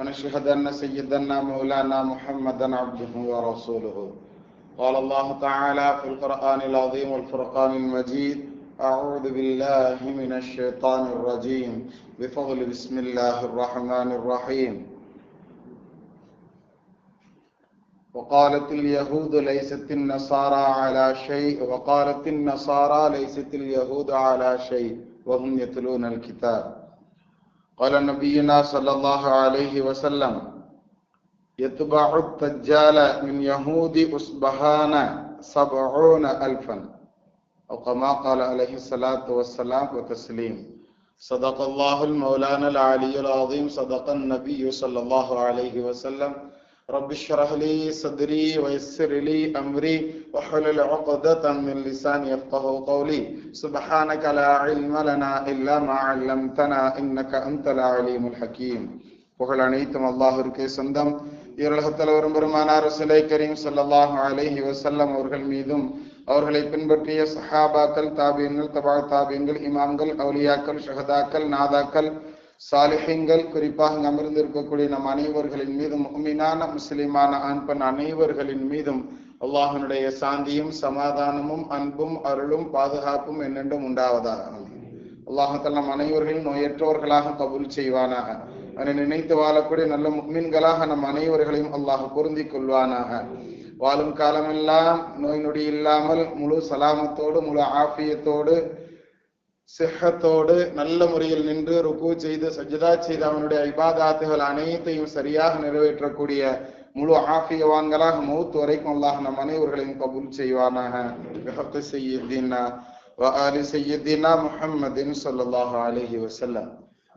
ونشهد أن سيدنا مولانا محمدا عبده ورسوله. قال الله تعالى في القرآن العظيم والفرقان المجيد أعوذ بالله من الشيطان الرجيم. بفضل بسم الله الرحمن الرحيم. وقالت اليهود ليست النصارى على شيء وقالت النصارى ليست اليهود على شيء وهم يتلون الكتاب. قال نبينا صلى الله عليه وسلم يتبع الدجال من يهود أصبهان سبعون ألفا أو كما قال عليه الصلاة والسلام وتسليم صدق الله المولانا العلي العظيم صدق النبي صلى الله عليه وسلم. رب اشرح لي صدري ويسر لي أمري واحلل عقدة من لساني يفقه قولي سبحانك لا علم لنا إلا ما علمتنا إنك أنت العليم الحكيم புகழ் அனைத்தும் அல்லாஹிற்கே சொந்தம் இருலகத்தில் வரும் பெருமானார் சிலை கரீம் சல்லாஹு அலஹி வசல்லம் அவர்கள் மீதும் அவர்களை பின்பற்றிய சஹாபாக்கள் தாபியங்கள் தபா தாபியங்கள் இமாம்கள் அவுலியாக்கள் ஷஹதாக்கள் நாதாக்கள் சாலிஹிங்கள் குறிப்பாக அமர்ந்திருக்கக்கூடிய நம் அனைவர்களின் மீதும் முகமீனான முஸ்லிமான அன்பன் அனைவர்களின் மீதும் அல்லாஹனுடைய சாந்தியும் சமாதானமும் அன்பும் அருளும் பாதுகாப்பும் என்னென்றும் உண்டாவதாக அல்லாஹத்தில் நம் அனைவர்களும் நோயற்றவர்களாக கபூல் செய்வானாக. அதனை நினைத்து வாழக்கூடிய நல்ல முக்மீன்களாக நம் அனைவர்களையும் அல்லாஹ் பொருந்தி கொள்வானாக. வாழும் காலமெல்லாம் நோய் நொடி இல்லாமல் முழு சலாமத்தோடு முழு ஆஃபியத்தோடு சிஹத்தோடு நல்ல முறையில் நின்று ருக்கு செய்து சஜிதா செய்து அவனுடைய இபாதாத்துகள் அனைத்தையும் சரியாக நிறைவேற்றக்கூடிய முழு ஆஃபியவான்களாக மௌத் வரைக்கும் அல்லாஹ் நம் அனைவர்களையும் கபூல் செய்வானாக. பிஹத்து செய்யுதீனா வஆலி செய்யுதீனா முஹம்மதின் சொல்லல்லாஹு அலஹி வசல்லம்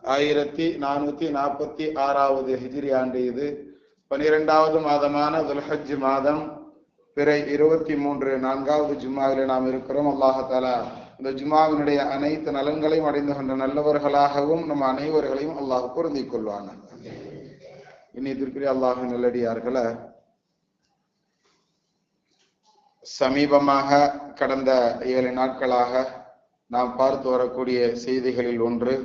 ஆயிரத்தி நானூத்தி நாற்பத்தி ஆறாவது ஹிஜிரி ஆண்டு இது. பனிரெண்டாவது மாதமான துல்ஹஜ் மாதம் பிற இருபத்தி மூன்று நான்காவது ஜும்மாவில் நாம் இருக்கிறோம். அல்லாஹாலா இந்த ஜுமாவினுடைய அனைத்து நலன்களையும் அடைந்து கொண்ட நல்லவர்களாகவும் நம் அனைவர்களையும் அல்லாஹ் பொருந்தி கொள்வான இன்னித்திற்குரிய அல்லாஹ் நல்லடியார்களை சமீபமாக கடந்த ஏழு நாட்களாக நாம் பார்த்து வரக்கூடிய செய்திகளில் ஒன்று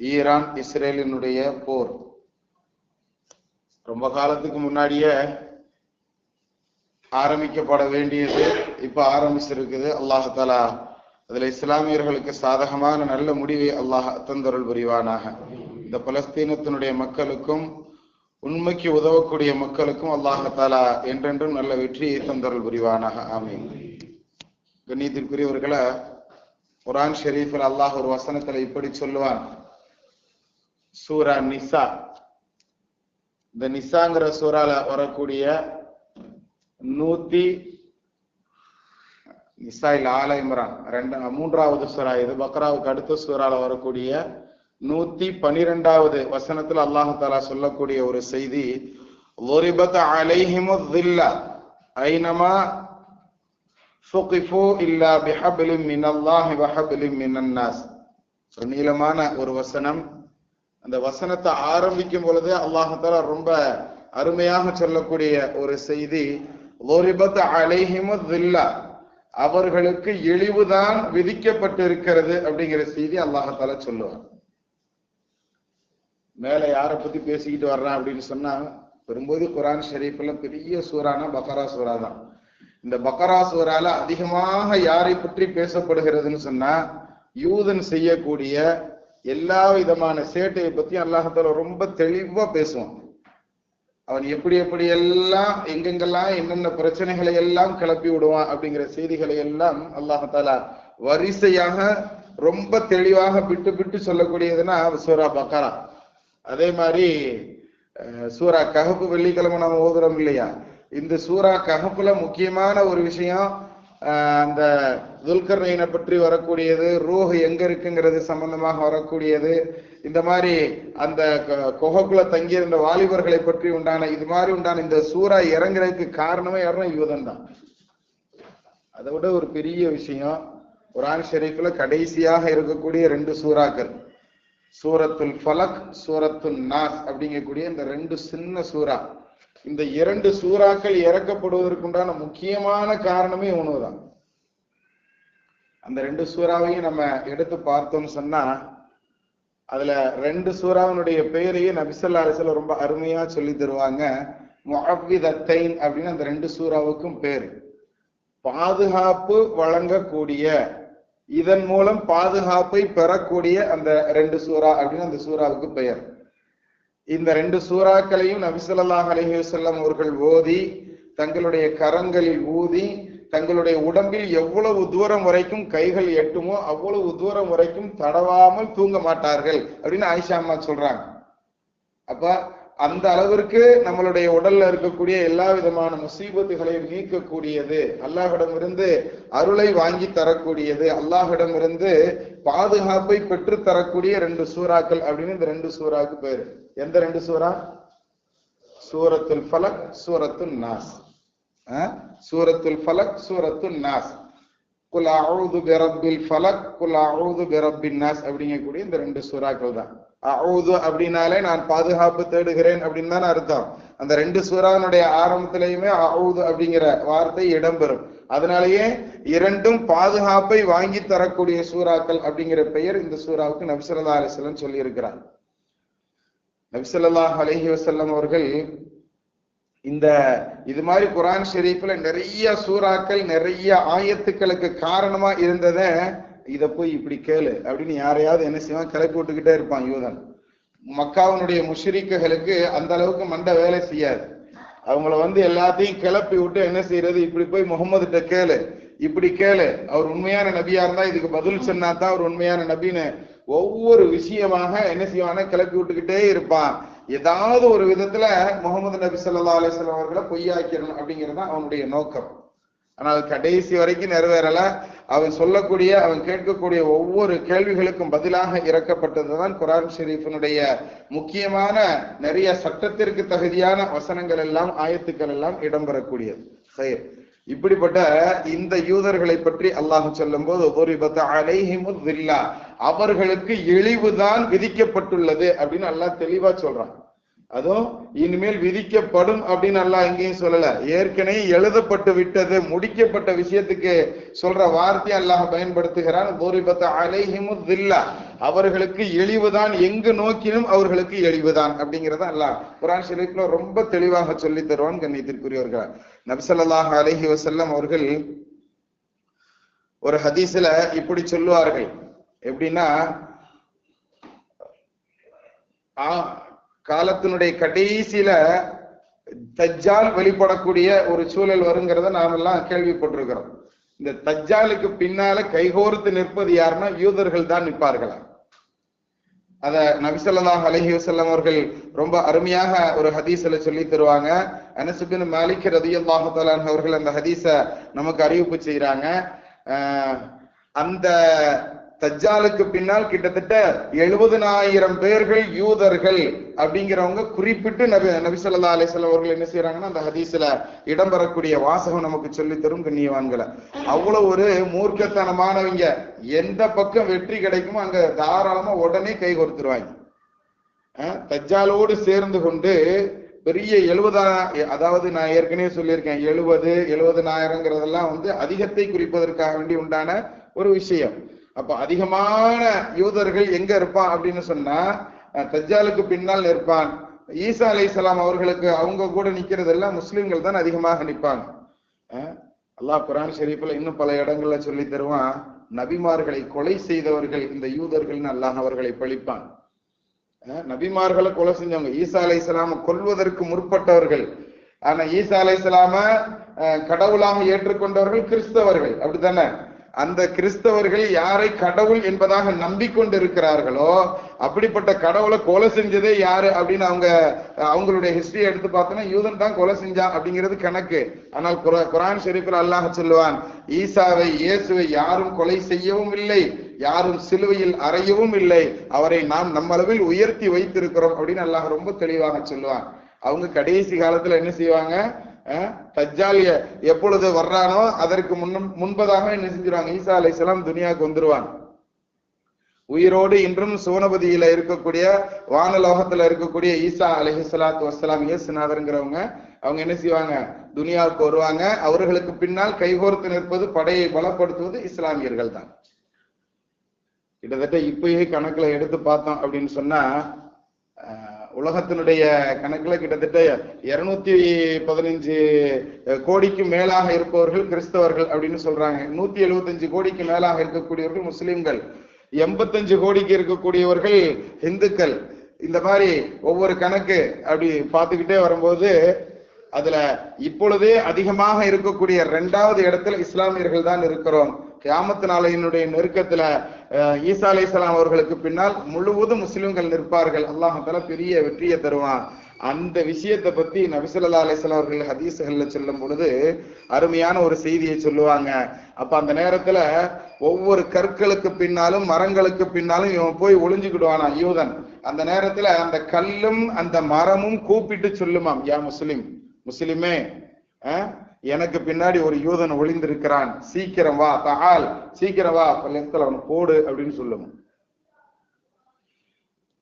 ஈரான் இஸ்ரேலினுடைய போர். ரொம்ப காலத்துக்கு முன்னாடியே ஆரம்பிக்கப்பட வேண்டியது இப்ப ஆரம்பிச்சிருக்குது. அல்லாஹாலா அதுல இஸ்லாமியர்களுக்கு சாதகமான நல்ல முடிவை அல்லாஹ் தந்தருள் புரிவானாக. இந்த பலஸ்தீனத்தினுடைய மக்களுக்கும் உண்மைக்கு உதவக்கூடிய மக்களுக்கும் அல்லாஹாலா என்றென்றும் நல்ல வெற்றியை தந்தருள் புரிவானாக. ஆமீன். கண்ணியத்திற்குரியவர்களை குரான் ஷெரீஃபில் அல்லாஹ் ஒரு வசனத்துல இப்படி சொல்லுவான். சூரா நிசா. இந்த நிசாங்கிற சூறால வரக்கூடிய நூத்தி நிசாயில் ஆல இம்ரான். ரெண்டு மூன்றாவது சுரா இது. பக்ராவுக்கு அடுத்த சூறால வரக்கூடிய நூத்தி பனிரெண்டாவது வசனத்துல அல்லாஹு தாலா சொல்லக்கூடிய ஒரு செய்தி ஒரிபத் அலைஹிமு தில்லா ஐனமா ஃபுகிஃபு இல்லா பிஹப்லிம் மினல்லாஹி வஹப்லிம் மினன்னாஸ். ஒரு நீளமான ஒரு வசனம். அந்த வசனத்தை ஆரம்பிக்கும் பொழுது அல்லாஹால ரொம்ப அருமையாக சொல்லக்கூடிய ஒரு செய்தி அவர்களுக்கு இழிவுதான் விதிக்கப்பட்டிருக்கிறது அப்படிங்கிற செய்தி அல்லாஹால சொல்லுவார் மேல யாரை பத்தி பேசிக்கிட்டு வர்றான் அப்படின்னு சொன்னா பெரும்போது குரான் ஷெரீஃப்ல பெரிய சூறானா பக்கரா சூறா தான். இந்த பக்கரா சூறால அதிகமாக யாரை பற்றி பேசப்படுகிறதுன்னு சொன்னா யூதன் செய்யக்கூடிய எல்லா விதமான சேட்டையை பத்தி அல்லாஹால ரொம்ப தெளிவா பேசுவான். அவன் எப்படி எப்படி எல்லாம் எங்கெங்கெல்லாம் என்னென்ன பிரச்சனைகளை எல்லாம் கிளப்பி விடுவான் அப்படிங்கிற செய்திகளை எல்லாம் அல்லாஹால வரிசையாக ரொம்ப தெளிவாக விட்டு விட்டு சொல்லக்கூடியதுன்னா சூரா பக்கரா. அதே மாதிரி சூரா கஹப்பு வெள்ளிக்கிழமை நம்ம ஓதுறோம் இல்லையா? இந்த சூரா கஹப்புல முக்கியமான ஒரு விஷயம் ஆஹ் அந்த துல்கர்னைனை பற்றி வரக்கூடியது ரூஹ் எங்க இருக்குங்கிறது சம்பந்தமாக வரக்கூடியது. இந்த மாதிரி அந்த குகைக்குள்ள தங்கியிருந்த வாலிபர்களை பற்றி உண்டான இது மாதிரி உண்டான இந்த சூறா இறங்குறதுக்கு காரணமே யாருன்னா யூதன் தான். அதை விட ஒரு பெரிய விஷயம் குரான் ஷெரீஃப்ல கடைசியாக இருக்கக்கூடிய ரெண்டு சூறாக்கள். சூரத்துல் ஃபலக் சூரத்துல் நாஸ் அப்படிங்கக்கூடிய இந்த ரெண்டு சின்ன சூறா. இந்த இரண்டு சூறாக்கள் இறக்கப்படுவதற்குண்டான முக்கியமான காரணமே உணவுதான். அந்த ரெண்டு சூறாவையும் நம்ம எடுத்து பார்த்தோம்னு சொன்னா அதுல ரெண்டு சூறாவினுடைய பெயரையும் நபிசல்லா அரசுல ரொம்ப அருமையா சொல்லி தருவாங்க. முஹவிதத்தைன் அப்படின்னு அந்த ரெண்டு சூறாவுக்கும் பேர். பாதுகாப்பு வழங்கக்கூடிய இதன் மூலம் பாதுகாப்பை பெறக்கூடிய அந்த ரெண்டு சூறா அப்படின்னு அந்த சூறாவுக்கு பெயர். இந்த ரெண்டு சூறாக்களையும் நபிசல்லாஹ் அலைஹி அவர்கள் ஓதி தங்களுடைய கரங்களில் ஊதி தங்களுடைய உடம்பில் எவ்வளவு தூரம் வரைக்கும் கைகள் எட்டுமோ அவ்வளவு தூரம் வரைக்கும் தடவாமல் தூங்க மாட்டார்கள் அப்படின்னு ஆயிஷா அம்மா சொல்றாங்க. அப்ப அந்த அளவிற்கு நம்மளுடைய உடல்ல இருக்கக்கூடிய எல்லா விதமான முசீபத்துகளையும் நீக்கக்கூடியது. அல்லாஹிடமிருந்து அருளை வாங்கி தரக்கூடியது. அல்லாஹிடமிருந்து பாதுகாப்பை பெற்று தரக்கூடிய ரெண்டு சூறாக்கள் அப்படின்னு இந்த ரெண்டு சூறாக்கு பேரு. எந்த ரெண்டு சூறா? சூரத்துல் ஃபலக் சூரத்துல் நாஸ். சூரத்துல் ஃபலக் சூரத்துல் நாஸ். குல் அவுது பிரபில் ஃபலக் குல் அவுது பிரபின் நாஸ் அப்படிங்கக்கூடிய இந்த ரெண்டு சூறாக்கள் தான். அவுது அப்படின்னாலே நான் பாதுகாப்பு தேடுகிறேன் அப்படின்னு தான் அர்த்தம். அந்த ரெண்டு சூறாவினுடைய ஆரம்பத்திலையுமே அவுது அப்படிங்கிற வார்த்தை இடம்பெறும். அதனாலேயே இரண்டும் பாதுகாப்பை வாங்கி தரக்கூடிய சூறாக்கள் அப்படிங்கிற பெயர் இந்த சூறாவுக்கு நபிசல்லா அலிஸ்லம் சொல்லி இருக்கிறார் நபிசல்லாஹ் அலஹி வசல்லம் அவர்கள் இந்த இது மாதிரி குரான் ஷெரீஃப்ல நிறைய சூறாக்கள் நிறைய ஆயத்துக்களுக்கு காரணமா இருந்தத இதை போய் இப்படி கேளு அப்படின்னு யாரையாவது என்ன செய்வான்? கிளப்பி விட்டுக்கிட்டே இருப்பான் யூதன். மக்காவினுடைய முஷ்ரிக்குகளுக்கு அந்த அளவுக்கு மண்டை வேலை செய்யாது. அவங்கள வந்து எல்லாத்தையும் கிளப்பி விட்டு என்ன செய்யறது இப்படி போய் முகமதுட்ட கேளு. இப்படி கேளு. அவர் உண்மையான நபியா இருந்தா இதுக்கு பதில் சொன்னா தான் அவர் உண்மையான நபின்னு ஒவ்வொரு விஷயமாக என்ன செய்வானா கிளப்பி விட்டுக்கிட்டே இருப்பான். ஏதாவது ஒரு விதத்துல முகமது நபி சொல்லா அலிஸ்லாம் அவர்களை பொய்யாக்கிடணும் அப்படிங்கிறது தான் அவனுடைய நோக்கம். ஆனால் கடைசி வரைக்கும் நிறைவேறல. அவன் சொல்லக்கூடிய அவன் கேட்கக்கூடிய ஒவ்வொரு கேள்விகளுக்கும் பதிலாக இறக்கப்பட்டதுதான் குரான் ஷெரீஃபினுடைய முக்கியமான நிறைய சட்டத்திற்கு தகுதியான வசனங்கள் எல்லாம் ஆயத்துக்கள் எல்லாம் இடம்பெறக்கூடியது. சரி இப்படிப்பட்ட இந்த யூதர்களை பற்றி அல்லாஹ் சொல்லும் போது அவர்களுக்கு இழிவுதான் விதிக்கப்பட்டுள்ளது அப்படின்னு அல்லாஹ் தெளிவா சொல்றான். அதுவும் இனிமேல் விதிக்கப்படும் அப்படின்னு அல்லாஹ் எங்கேயும் சொல்லல. ஏற்கனவே எழுதப்பட்டு விட்டது முடிக்கப்பட்ட விஷயத்துக்கு சொல்ற வார்த்தை அல்லாஹ் பயன்படுத்துகிறான். போரிபத்த அலைஹிமுதில்லா அவர்களுக்கு இழிவுதான் எங்கு நோக்கினும் அவர்களுக்கு இழிவுதான் அப்படிங்கிறத அல்லாஹ் குரான் ஷெரீப்ல ரொம்ப தெளிவாக சொல்லி தருவான் கண்ணியத்திற்குரியவர்கள். நபிசல்லாஹ் அலஹி வசல்லம் அவர்கள் ஒரு ஹதீஸ்ல இப்படி சொல்லுவார்கள். எப்படின்னா ஆஹ் காலத்தினுடைய கடைசியில தஜ்ஜால் வெளிப்படக்கூடிய ஒரு சூழல் வருங்கிறத நாமெல்லாம் கேள்விப்பட்டிருக்கிறோம். இந்த தஜ்ஜாலுக்கு பின்னால கைகோர்த்து நிற்பது யாருன்னா யூதர்கள் தான் நிற்பார்களா? அத நபிசல்லாஹ் அலஹி வசல்லம் அவர்கள் ரொம்ப அருமையாக ஒரு ஹதீஸ்ல சொல்லி தருவாங்க. அனசுபின் மாலிக் ரதியல்லாஹு தலான் அவர்கள் அந்த ஹதீஸ நமக்கு அறிவிப்பு செய்யறாங்க அந்த தஜ்ஜாலுக்கு பின்னால் கிட்டத்தட்ட எழுபதனாயிரம் பேர்கள் யூதர்கள் அப்படிங்கிறவங்க குறிப்பிட்டு நபி நபிசல்லா சொல்லா அவர்கள் என்ன செய்யறாங்கன்னா அந்த ஹதீஸ்ல இடம்பெறக்கூடிய வாசகம் நமக்கு சொல்லி தரும் கண்ணியவான்களை. அவ்வளவு ஒரு மூர்க்கத்தனமானவங்க. எந்த பக்கம் வெற்றி கிடைக்குமோ அங்க தாராளமா உடனே கை கொடுத்துருவாங்க. தஜ்ஜாலோடு சேர்ந்து கொண்டு பெரிய எழுபதா அதாவது நான் ஏற்கனவே சொல்லியிருக்கேன் எழுபது எழுபதனாயிரங்கிறதெல்லாம் வந்து அதிகத்தை குறிப்பதற்காக வேண்டி உண்டான ஒரு விஷயம். அப்ப அதிகமான யூதர்கள் எங்க இருப்பான் அப்படின்னு சொன்னா தஜாலுக்கு தஜ்ஜாலுக்கு பின்னால் நிற்பான். ஈசா அலை அவர்களுக்கு அவங்க கூட நிக்கிறது எல்லாம் முஸ்லிம்கள் தான் அதிகமாக நிற்பாங்க. அல்லாஹ் குரான் ஷெரீஃபில் இன்னும் பல இடங்கள்ல சொல்லி தருவான் நபிமார்களை கொலை செய்தவர்கள் இந்த யூதர்கள்னு அல்லாஹ் அவர்களை பழிப்பான். நபிமார்களை கொலை செஞ்சவங்க ஈசா அலை கொல்வதற்கு முற்பட்டவர்கள். ஆனா ஈசா அலை கடவுளாக ஏற்றுக்கொண்டவர்கள் கிறிஸ்தவர்கள். அப்படித்தானே? அந்த கிறிஸ்தவர்கள் யாரை கடவுள் என்பதாக நம்பிக்கொண்டிருக்கிறார்களோ அப்படிப்பட்ட கடவுளை கொலை செஞ்சதே யாரு அப்படின்னு அவங்க அவங்களுடைய ஹிஸ்டரியை எடுத்து பார்த்தோம்னா யூதன் தான் கொலை செஞ்சான் அப்படிங்கிறது கணக்கு. ஆனால் குர- குரான் ஷெரீஃபில் அல்லாஹ் சொல்லுவான் ஈசாவை இயேசுவை யாரும் கொலை செய்யவும் இல்லை யாரும் சிலுவையில் அறையவும் இல்லை அவரை நாம் நம்மளவில் உயர்த்தி வைத்திருக்கிறோம் அப்படின்னு அல்லாஹ் ரொம்ப தெளிவாக சொல்லுவான். அவங்க கடைசி காலத்துல என்ன செய்வாங்க? தஜ்ஜாலிய எப்பொழுது வர்றானோ அதற்கு முன்னும் முன்பதாக என்ன செஞ்சிருவாங்க? ஈசா அலைஹிஸ்ஸலாம் துனியாவுக்கு வந்துருவான் உயிரோடு இன்றும் சோனபதியில இருக்கக்கூடிய வானலோகத்துல இருக்கக்கூடிய ஈசா அலைஹிஸ்ஸலாத்து வஸ்ஸலாம் இயேசுநாதருங்கிறவங்க அவங்க என்ன செய்வாங்க? துனியாவுக்கு வருவாங்க. அவர்களுக்கு பின்னால் கைகோர்த்து நிற்பது படையை பலப்படுத்துவது இஸ்லாமியர்கள் தான் கிட்டத்தட்ட இப்பயே கணக்குல எடுத்து பார்த்தோம் அப்படின்னு சொன்னா உலகத்தினுடைய கணக்கில் கிட்டத்தட்ட இருநூத்தி பதினஞ்சு கோடிக்கு மேலாக இருப்பவர்கள் கிறிஸ்தவர்கள் அப்படின்னு சொல்றாங்க. நூத்தி எழுபத்தஞ்சு கோடிக்கு மேலாக இருக்கக்கூடியவர்கள் முஸ்லிம்கள். எண்பத்தஞ்சு கோடிக்கு இருக்கக்கூடியவர்கள் இந்துக்கள். இந்த மாதிரி ஒவ்வொரு கணக்கு அப்படி பார்த்துக்கிட்டே வரும்போது அதுல இப்பொழுதே அதிகமாக இருக்கக்கூடிய இரண்டாவது இடத்துல இஸ்லாமியர்கள் தான் இருக்கிறோம். கியாமத்து நாளையினுடைய நெருக்கத்துல ஈசா ஈசா இஸ்லாம் அவர்களுக்கு பின்னால் முழுவதும் முஸ்லிம்கள் நிற்பார்கள். அல்லாஹால பெரிய வெற்றியை தருவான். அந்த விஷயத்தை பத்தி நபிசுல்லா அலிஸ்லாம் அவர்கள் ஹதீசுகள்ல சொல்லும் பொழுது அருமையான ஒரு செய்தியை சொல்லுவாங்க. அப்ப அந்த நேரத்துல ஒவ்வொரு கற்களுக்கு பின்னாலும் மரங்களுக்கு பின்னாலும் இவன் போய் ஒளிஞ்சுக்கிடுவானா யூதன். அந்த நேரத்துல அந்த கல்லும் அந்த மரமும் கூப்பிட்டு சொல்லுமாம் யா முஸ்லிம் முஸ்லிமே எனக்கு பின்னாடி ஒரு யூதன் ஒளிந்திருக்கிறான். சீக்கிரம் வா தகால் சீக்கிரம் வா பள்ளத்தில் அவன் போடு அப்படின்னு சொல்லுவோம்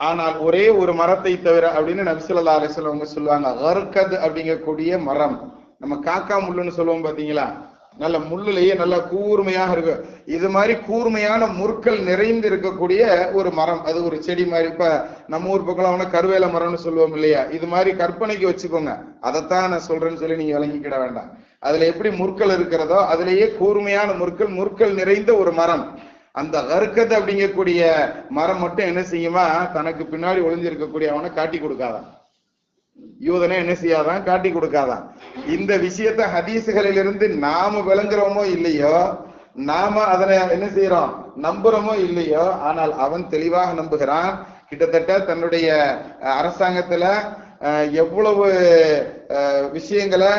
ஆனால் ஒரே ஒரு மரத்தை தவிர அப்படின்னு நபிசுல்லா அலிஸ்லாம் அவங்க சொல்லுவாங்க அர்கத் அப்படிங்கக்கூடிய மரம். நம்ம காக்கா முள்ளுன்னு சொல்லுவோம் பாத்தீங்களா? நல்ல முள்ளுலயே நல்ல கூர்மையாக இருக்கு. இது மாதிரி கூர்மையான முற்கள் நிறைந்து இருக்கக்கூடிய ஒரு மரம். அது ஒரு செடி மாதிரி. இப்ப நம்ம ஊர் பக்கம் அவன கருவேல மரம்னு சொல்லுவோம் இல்லையா? இது மாதிரி கற்பனைக்கு வச்சுக்கோங்க. அதைத்தான் நான் சொல்றேன்னு சொல்லி நீங்க விளங்கிக்கிட வேண்டாம். அதுல எப்படி முற்கள் இருக்கிறதோ அதுலயே கூர்மையான முற்கள் முற்கள் நிறைந்த ஒரு மரம். அந்த கருக்கத் அப்படிங்கக்கூடிய மரம் மட்டும் என்ன செய்யுமா? தனக்கு பின்னாடி ஒளிஞ்சிருக்கக்கூடிய அவனை காட்டி கொடுக்காதான். யூதனை என்ன செய்யாதான்? காட்டி கொடுக்காதான். இந்த விஷயத்த ஹதீசுகளிலிருந்து நாம விளங்குறோமோ இல்லையோ நாம அதனை என்ன செய்யறோம் நம்புறோமோ இல்லையோ ஆனால் அவன் தெளிவாக நம்புகிறான். கிட்டத்தட்ட தன்னுடைய அரசாங்கத்துல அஹ், எவ்வளவு அஹ், விஷயங்களை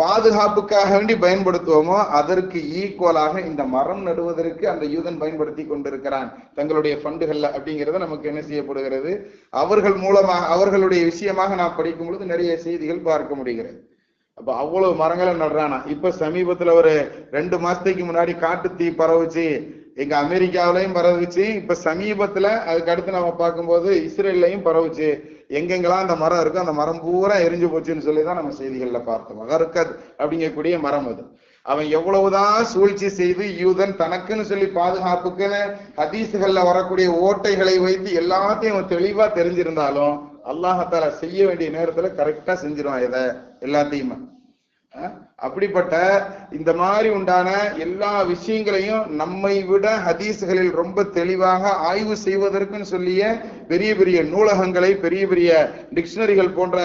பாதுகாப்புக்காக வேண்டி பயன்படுத்துவோமோ அதற்கு ஈக்குவலாக இந்த மரம் நடுவதற்கு அந்த யூதன் பயன்படுத்தி கொண்டிருக்கிறான். தங்களுடைய ஃபண்டுகள்ல அப்படிங்கிறத நமக்கு என்ன செய்யப்படுகிறது? அவர்கள் மூலமாக அவர்களுடைய விஷயமாக நான் படிக்கும் பொழுது நிறைய செய்திகள் பார்க்க முடிகிறது. அப்ப அவ்வளவு மரங்களை நடுறானா? இப்ப சமீபத்துல ஒரு ரெண்டு மாசத்துக்கு முன்னாடி காட்டு தீ பரவுச்சு எங்க அமெரிக்காவிலையும் பரவுச்சு இப்ப சமீபத்துல அதுக்கு அடுத்து நம்ம பார்க்கும்போது இஸ்ரேல்லையும் பரவுச்சு. எங்கெங்கெல்லாம் அந்த மரம் இருக்கோ அந்த மரம் பூரா எரிஞ்சு போச்சுன்னு சொல்லி தான் நம்ம செய்திகள்ல பார்த்தோம். அகர்கத் அப்படிங்கக்கூடிய மரம் அது. அவன் எவ்வளவுதான் சூழ்ச்சி செய்து யூதன் தனக்குன்னு சொல்லி பாதுகாப்புக்குன்னு ஹதீசுகள்ல வரக்கூடிய ஓட்டைகளை வைத்து எல்லாத்தையும் அவன் தெளிவா தெரிஞ்சிருந்தாலும் அல்லாஹால செய்ய வேண்டிய நேரத்துல கரெக்டா செஞ்சிருவான் இதை எல்லாத்தையுமே. அப்படிப்பட்ட இந்த மாதிரி உண்டான எல்லா விஷயங்களையும் நம்மை விட ஹதீஸ்களில் ரொம்ப தெளிவாக ஆய்வு செய்வதற்குன்னு சொல்லிய பெரிய பெரிய நூலகங்களை பெரிய பெரிய டிக்ஷனரிகள் போன்ற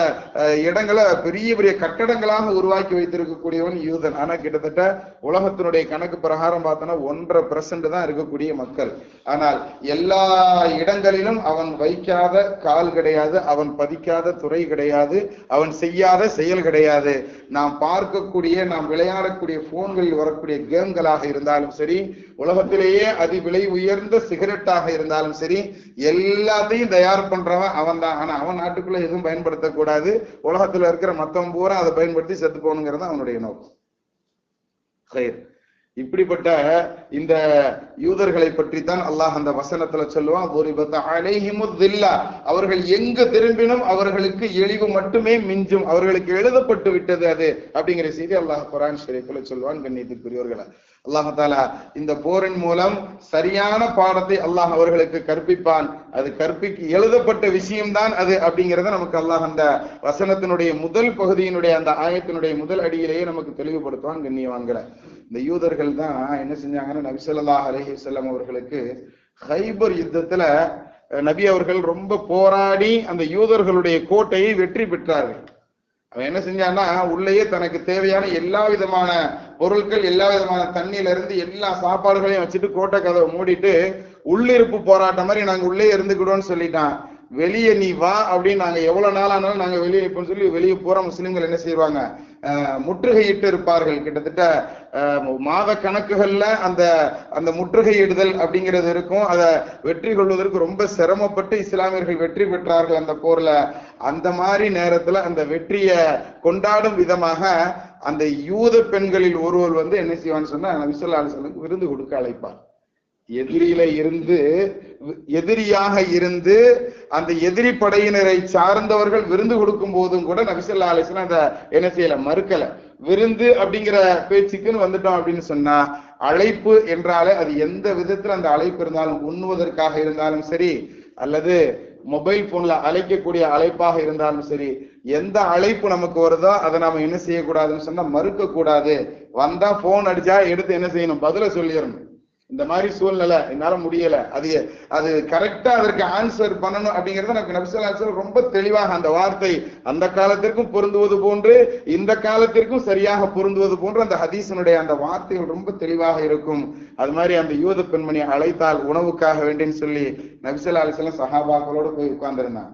இடங்களை பெரிய பெரிய கட்டடங்களாக உருவாக்கி வைத்திருக்கக்கூடியவன் யூதன். ஆனா கிட்டத்தட்ட உலகத்தினுடைய கணக்கு பிரகாரம் பார்த்தோன்னா ஒன்றரை பெர்சன்ட் தான் இருக்கக்கூடிய மக்கள். ஆனால் எல்லா இடங்களிலும் அவன் வைக்காத கால் கிடையாது அவன் பதிக்காத துறை கிடையாது அவன் செய்யாத செயல் கிடையாது. நாம் பார்க்கக்கூடிய நாம் விளையாடக்கூடிய போன்களில் வரக்கூடிய கேம்களாக இருந்தாலும் சரி உலகத்திலேயே அதி விலை உயர்ந்த சிகரெட்டாக இருந்தாலும் சரி எல்லாத்தையும் தயார் பண்றவன் அவன் தான் ஆனா அவன் நாட்டுக்குள்ள எதுவும் பயன்படுத்தக்கூடாது. உலகத்துல இருக்கிற மத்தவன் பூரா அதை பயன்படுத்தி செத்து போகணுங்கிறது அவனுடைய நோக்கம். இப்படிப்பட்ட இந்த யூதர்களை பற்றி தான் அல்லாஹ் அந்த வசனத்துல சொல்லுவான் அவர்கள் எங்கு திரும்பினும் அவர்களுக்கு எளிவு மட்டுமே மிஞ்சும். அவர்களுக்கு எழுதப்பட்டு விட்டது அது அப்படிங்கிற செய்தி அல்லாஹ் குரான் ஷரீஃபில் சொல்லுவான் கண்ணியத்துக்குரியவர்களை. அல்லாஹாலா இந்த போரின் மூலம் சரியான பாடத்தை அல்லாஹ் அவர்களுக்கு கற்பிப்பான். அது கற்பிக்க எழுதப்பட்ட விஷயம்தான் அது அப்படிங்கிறத நமக்கு அல்லாஹ் அந்த வசனத்தினுடைய முதல் பகுதியினுடைய அந்த ஆயத்தினுடைய முதல் அடியிலேயே நமக்கு தெளிவுபடுத்துவான் கண்ணியவான்களை. இந்த யூதர்கள் தான் என்ன செஞ்சாங்கன்னா நபிசல்லா அலஹி அலைஹி அவர்களுக்கு ஹைபர் யுத்தத்துல நபி அவர்கள் ரொம்ப போராடி அந்த யூதர்களுடைய கோட்டையை வெற்றி பெற்றார்கள். அவன் என்ன செஞ்சான்னா உள்ளேயே தனக்கு தேவையான எல்லா விதமான பொருட்கள் எல்லா விதமான தண்ணியில இருந்து எல்லா சாப்பாடுகளையும் வச்சுட்டு கோட்டை கதவை மூடிட்டு உள்ளிருப்பு போராட்டம் மாதிரி நாங்க உள்ளே இருந்துக்கிடுவோம்னு சொல்லிட்டான். வெளியே நீ வா அப்படின்னு நாங்க எவ்வளவு நாள் ஆனாலும் நாங்க வெளியே நிற்போம்னு சொல்லி வெளியே போற முஸ்லிம்கள் என்ன செய்வாங்க? முற்றுகையிட்டு இருப்பார்கள். கிட்டத்தட்ட மாத கணக்குகள்ல அந்த அந்த முற்றுகையிடுதல் அப்படிங்கிறது இருக்கும். அதை வெற்றி கொள்வதற்கு ரொம்ப சிரமப்பட்டு இஸ்லாமியர்கள் வெற்றி பெற்றார்கள் அந்த போர்ல. அந்த மாதிரி நேரத்துல அந்த வெற்றியை கொண்டாடும் விதமாக அந்த யூத பெண்களில் ஒருவர் வந்து என்ன செய்வான்னு சொன்னா நபிசல்லா விருந்து கொடுக்க அழைப்பார். எதிரியில இருந்து எதிரியாக இருந்து அந்த எதிரி படையினரை சார்ந்தவர்கள் விருந்து கொடுக்கும் போதும் கூட நபிசல்லா அலிஸ்லாம் அந்த என்ன செய்யல மறுக்கல. விருந்து அப்படிங்கிற பேச்சுக்குன்னு வந்துட்டோம் அப்படின்னு சொன்னா அழைப்பு என்றாலே அது எந்த விதத்துல அந்த அழைப்பு இருந்தாலும் உண்ணுவதற்காக இருந்தாலும் சரி அல்லது மொபைல் போன்ல அழைக்கக்கூடிய அழைப்பாக இருந்தாலும் சரி எந்த அழைப்பு நமக்கு வருதோ அதை நாம என்ன செய்யக்கூடாதுன்னு சொன்னா மறுக்க கூடாது வந்தா போன் அடிச்சா எடுத்து என்ன செய்யணும்? பதில சொல்லிடணும். இந்த மாதிரி சூழ்நிலை என்னால முடியல. அது அது கரெக்டா அதற்கு ஆன்சர் பண்ணணும் அப்படிங்கறத நமக்கு நபிசல் ரொம்ப தெளிவாக அந்த வார்த்தை அந்த காலத்திற்கும் பொருந்துவது போன்று இந்த காலத்திற்கும் சரியாக பொருந்துவது போன்று அந்த ஹதீசனுடைய அந்த வார்த்தைகள் ரொம்ப தெளிவாக இருக்கும். அது மாதிரி அந்த யூத பெண்மணி அழைத்தால் உணவுக்காக வேண்டின்னு சொல்லி நபிசல் அலிஸ்லாம் சஹாபாக்களோடு போய் உட்கார்ந்திருந்தான்.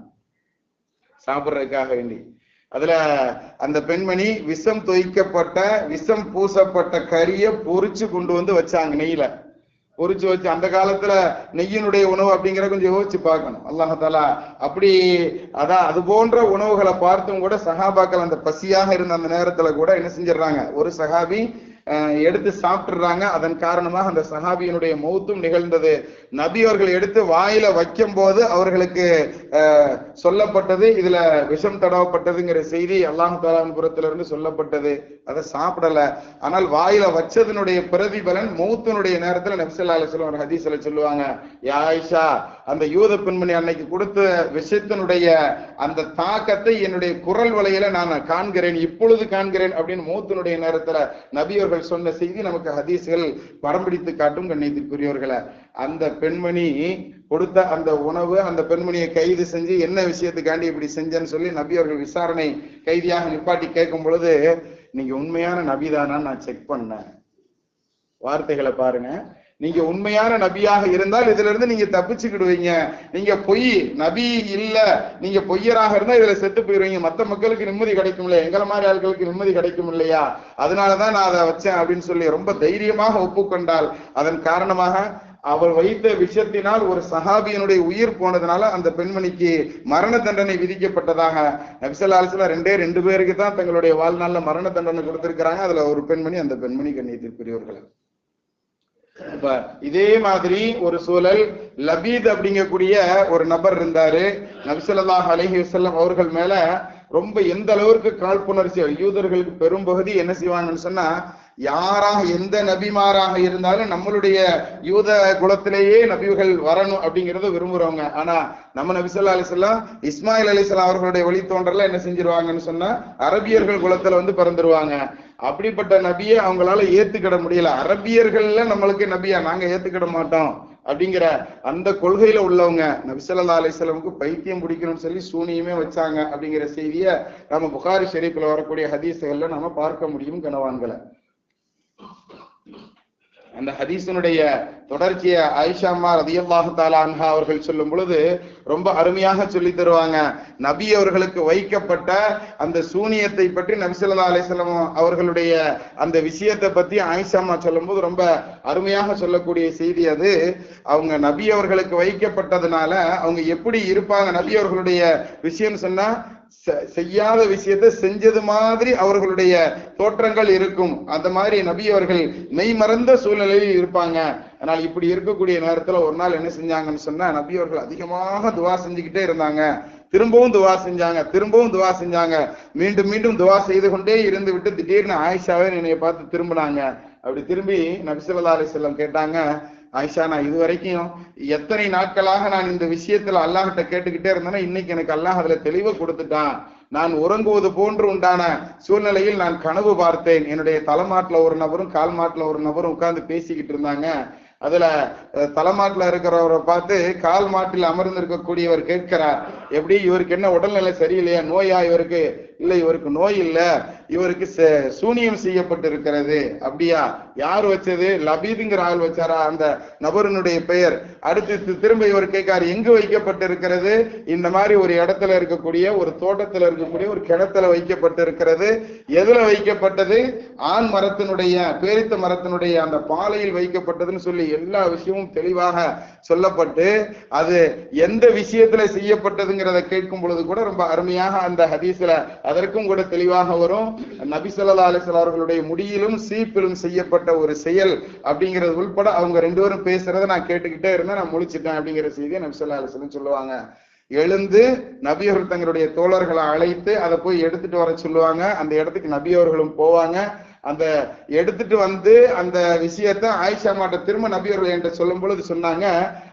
சாப்பிடுறதுக்காக வேண்டி. அதுல அந்த பெண்மணி விஷம் தொய்க்கப்பட்ட விஷம் பூசப்பட்ட கறியை பொறிச்சு கொண்டு வந்து வச்சாங்க நெய்யில. பொறிச்சு வச்சு அந்த காலத்துல நெய்யினுடைய உணவு அப்படிங்கிற கொஞ்சம் யோசிச்சு பார்க்கணும். அல்லாஹால அப்படி அதான் அது போன்ற உணவுகளை பார்த்தும் கூட சஹாபாக்கள் அந்த பசியாக இருந்த அந்த நேரத்துல கூட என்ன செஞ்சிடறாங்க? ஒரு சஹாபி எடுத்து சாப்பிட்டுறாங்க. அதன் காரணமாக அந்த சஹாபியினுடைய மௌத்தும் நிகழ்ந்தது. நபி அவர்கள் எடுத்து வாயில வைக்கும் போது அவர்களுக்கு சொல்லப்பட்டது. இதுல விஷம் தடவப்பட்டதுங்கிற செய்தி அல்லாஹு தாலான் புறத்திலிருந்து சொல்லப்பட்டது. அதை சாப்பிடல. ஆனால் வாயில வச்சதனுடைய பிரதிபலன் மௌத்தினுடைய நேரத்துல நபிசல்லா அலிஸ்லாம் ஒரு ஹதீஸ்ல சொல்லுவாங்க. யாயிஷா அந்த யூத பெண்மணி அன்னைக்கு கொடுத்த விஷயத்தினுடைய அந்த தாக்கத்தை என்னுடைய குரல் வலையில நான் காண்கிறேன் இப்பொழுது காண்கிறேன் அப்படின்னு மூத்தனுடைய நேரத்துல நபியவர்கள் சொன்ன செய்தி நமக்கு ஹதீஸ்கள் படம் பிடித்து காட்டும் கண்ணியத்திற்குரியவர்களை. அந்த பெண்மணி கொடுத்த அந்த உணவு அந்த பெண்மணியை கைது செஞ்சு என்ன விஷயத்துக்காண்டி இப்படி செஞ்சேன்னு சொல்லி நபியவர்கள் விசாரணை கைதியாக நிப்பாட்டி கேட்கும் பொழுது நீங்க உண்மையான நபிதானான்னு நான் செக் பண்ணேன். வார்த்தைகளை பாருங்க. நீங்க உண்மையான நபியாக இருந்தால் இதுல இருந்து நீங்க தப்பிச்சுக்கிடுவீங்க. நீங்க பொய் நபி இல்ல. நீங்க பொய்யராக இருந்தா இதுல செத்து போயிருவீங்க. மத்த மக்களுக்கு நிம்மதி கிடைக்கும் இல்லையா எங்களை மாதிரி ஆட்களுக்கு நிம்மதி கிடைக்கும் இல்லையா அதனாலதான் நான் அதை வச்சேன் அப்படின்னு சொல்லி ரொம்ப தைரியமாக ஒப்புக்கொண்டால் அதன் காரணமாக அவர் வைத்த விஷயத்தினால் ஒரு சஹாபியனுடைய உயிர் போனதுனால அந்த பெண்மணிக்கு மரண தண்டனை விதிக்கப்பட்டதாக. நபிசல்லாஸ்ல ரெண்டே ரெண்டு பேருக்கு தான் தங்களுடைய வாழ்நாள்ல மரண தண்டனை கொடுத்திருக்கிறாங்க. அதுல ஒரு பெண்மணி அந்த பெண்மணி கண்ணியத்திற்குரியவர்கள். இப்ப இதே மாதிரி ஒரு சூழல் லபீத் அப்படிங்கக்கூடிய ஒரு நபர் இருந்தாரு. நபிசல்லாஹ் அலஹி வசல்லம் அவர்கள் மேல ரொம்ப எந்த அளவிற்கு காழ்ப்புணர்ச்சி யூதர்களுக்கு பெரும்பகுதி என்ன செய்வாங்கன்னு சொன்னா யாராக எந்த நபிமாராக இருந்தாலும் நம்மளுடைய யூத குலத்திலேயே நபிகள் வரணும் அப்படிங்கறத விரும்புறவங்க. ஆனா நம்ம நபிசல்லா அலிசல்லாம் இஸ்மாயில் அலிசல்லாம் அவர்களுடைய வழித்தோன்றல என்ன செஞ்சிருவாங்கன்னு சொன்னா அரபியர்கள் குலத்துல வந்து பிறந்துருவாங்க. அப்படிப்பட்ட நபியை அவங்களால ஏத்துக்கிட முடியல. அரபியர்கள்ல நம்மளுக்கு நபியா நாங்க ஏத்துக்கிட மாட்டோம் அப்படிங்கிற அந்த கொள்கையில உள்ளவங்க நபிசல்லா அலிஸ்லமுக்கு பைத்தியம் பிடிக்கணும்னு சொல்லி சூனியமே வச்சாங்க அப்படிங்கிற செய்திய நம்ம புகாரி ஷெரீப்ல வரக்கூடிய ஹதீஸுகள்ல நம்ம பார்க்க முடியும் கனவான்களை. அந்த ஹதீசனுடைய தொடர்ச்சியை ஆயிஷாமா ரதியல்லாஹு தாலா அன்ஹா அவர்கள் சொல்லும் பொழுது ரொம்ப அருமையாக சொல்லி தருவாங்க. நபி அவர்களுக்கு வைக்கப்பட்ட அந்த சூனியத்தை பற்றி நபிசல்லா அலிஸ்லாம் அவர்களுடைய அந்த விஷயத்தை பத்தி ஆயிஷாமா சொல்லும்போது ரொம்ப அருமையாக சொல்லக்கூடிய செய்தி அது. அவங்க நபி அவர்களுக்கு வைக்கப்பட்டதுனால அவங்க எப்படி இருப்பாங்க நபி அவர்களுடைய விஷயம் சொன்னா செய்யாத விஷயத்தை செஞ்சது மாதிரி அவர்களுடைய தோற்றங்கள் இருக்கும். அந்த மாதிரி நபி அவர்கள் மெய் மறந்த சூழ்நிலையில் இருப்பாங்க. ஆனால் இப்படி இருக்கக்கூடிய நேரத்துல ஒரு நாள் என்ன செஞ்சாங்கன்னு சொன்னா நபி அவர்கள் அதிகமாக துவா செஞ்சுக்கிட்டே இருந்தாங்க. திரும்பவும் துவா செஞ்சாங்க திரும்பவும் துவா செஞ்சாங்க. மீண்டும் மீண்டும் துவா செய்து கொண்டே இருந்து விட்டு திடீர்னு ஆயிஷாவே என்னைய பார்த்து திரும்பினாங்க. அப்படி திரும்பி நபிசல்லா அலி செல்லம் கேட்டாங்க ஆயிஷா நான் இது வரைக்கும் எத்தனை நாட்களாக நான் இந்த விஷயத்துல அல்லாஹிட்ட கேட்டுக்கிட்டே இருந்தேன்னா இன்னைக்கு எனக்கு அல்லாஹ் அதுல தெளிவு கொடுத்துட்டான். நான் உறங்குவது போன்று உண்டான சூழ்நிலையில் நான் கனவு பார்த்தேன். என்னுடைய தலைமாட்டுல ஒரு நபரும் கால் மாட்டுல ஒரு நபரும் உட்கார்ந்து பேசிக்கிட்டு இருந்தாங்க. அதுல தலைமாட்டுல இருக்கிறவரை பார்த்து கால் மாட்டில் அமர்ந்து இருக்கக்கூடியவர் கேட்கிறார். எப்படி இவருக்கு என்ன உடல்நிலை சரியில்லையா? நோயா இவருக்கு? இல்ல இவருக்கு நோய் இல்ல. இவருக்கு சூனியம் சூனியம் செய்யப்பட்டிருக்கிறது. அப்படியா? யார் வச்சது? லபீதுங்கிற ஆள் வச்சாரா? அந்த நபருனுடைய பெயர். அடுத்து திரும்ப இவர் கேட்காரு எங்கு வைக்கப்பட்டிருக்கிறது? இந்த மாதிரி ஒரு இடத்துல இருக்கக்கூடிய ஒரு தோட்டத்துல இருக்கக்கூடிய ஒரு கிணத்துல வைக்கப்பட்டிருக்கிறது. எதுல வைக்கப்பட்டது? ஆண் மரத்தினுடைய பேரித்த மரத்தினுடைய அந்த பாலையில் வைக்கப்பட்டதுன்னு சொல்லி எல்லா விஷயமும் தெளிவாக சொல்லப்பட்டு அது எந்த விஷயத்துல செய்யப்பட்டதுங்கிறத கேட்கும் பொழுது கூட ரொம்ப அருமையாக அந்த ஹதீஸ்ல அதற்கும் கூட தெளிவாக வரும். நபிசல்லா ஸல்லல்லாஹு அவர்களுடைய முடியிலும் சீப்பிலும் செய்யப்பட்ட ஒரு செயல் அப்படிங்கிறது உள்பட அவங்க ரெண்டு பேரும் பேசுறத நான் கேட்டுக்கிட்டே இருந்தேன். நான் முழிச்சிட்டேன் அப்படிங்கிற செய்தியை நபி ஸல்லல்லாஹு அலைஹி சொல்லுவாங்க. எழுந்து நபி அவர்கள் தங்களுடைய தோழர்களை அழைத்து அதை போய் எடுத்துட்டு வர சொல்லுவாங்க. அந்த இடத்துக்கு நபி அவர்களும் போவாங்க. அந்த எடுத்துட்டு வந்து அந்த விஷயத்த ஆயிஷா மாட்ட திரும்ப நபி அவர்கள் என்கிட்ட சொல்லும் பொழுது சொன்னாங்க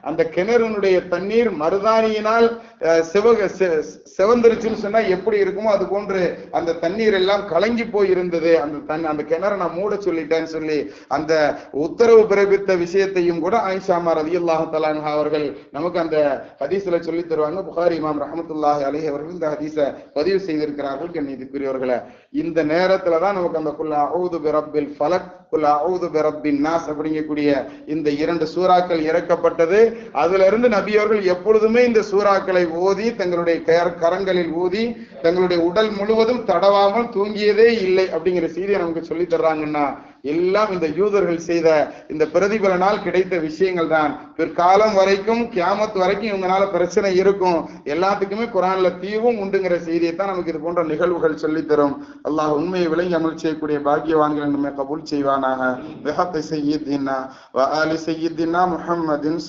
அந்த கிணறுனுடைய தண்ணீர் மருதானியினால் சிவக செ- செவந்திருச்சுன்னு சொன்னா எப்படி இருக்குமோ அது போன்று அந்த தண்ணீர் எல்லாம் கலங்கி போய் இருந்தது. அந்த தன் அந்த கிணற நான் மூட சொல்லிட்டேன்னு சொல்லி அந்த உத்தரவு பிறப்பித்த விஷயத்தையும் கூட ஆயிஷாமா ரலியல்லாஹு தலான் அவர்கள் நமக்கு அந்த ஹதீஸ்ல சொல்லி தருவாங்க. புகாரி இமாம் ரஹமத்துல்லாஹ் அலி அவர்கள் இந்த ஹதீஸை பதிவு செய்திருக்கிறார்கள் கண்ணியத்துக்குரியவர்களே. இந்த நேரத்துல தான் நமக்கு அந்த குல் அவுது பிரப்பில் ஃபலக் குல்லா அவுது பிரப்பின் நாஸ் அப்படிங்கக்கூடிய இந்த இரண்டு சூறாக்கள் இறக்கப்பட்டது. அதுல இருந்து நபியவர்கள் எப்பொழுதுமே இந்த சூறாக்களை ஓதி தங்களுடைய கரங்களில் ஊதி தங்களுடைய உடல் முழுவதும் தடவாமல் தூங்கியதே இல்லை அப்படிங்கிற செய்தியை நமக்கு சொல்லி தர்றாங்கன்னா எல்லாம் இந்த யூதர்கள் செய்த இந்த பிரதிபலனால் கிடைத்த விஷயங்கள் தான். பிற்காலம் வரைக்கும் கியாமத் வரைக்கும் இவங்களால பிரச்சனை இருக்கும். எல்லாத்துக்குமே குரான்ல தீவும் உண்டுங்கிற செய்தியை தான் நமக்கு இது போன்ற நிகழ்வுகள் சொல்லி தரும். அல்லாஹ் உண்மையை விளங்கி அமல் செய்யக்கூடிய பாக்கியவான்கள் நம்மை கபூல் செய்வானாக. பிஹத்தி சையீதினா வ ஆலி முஹம்மதின்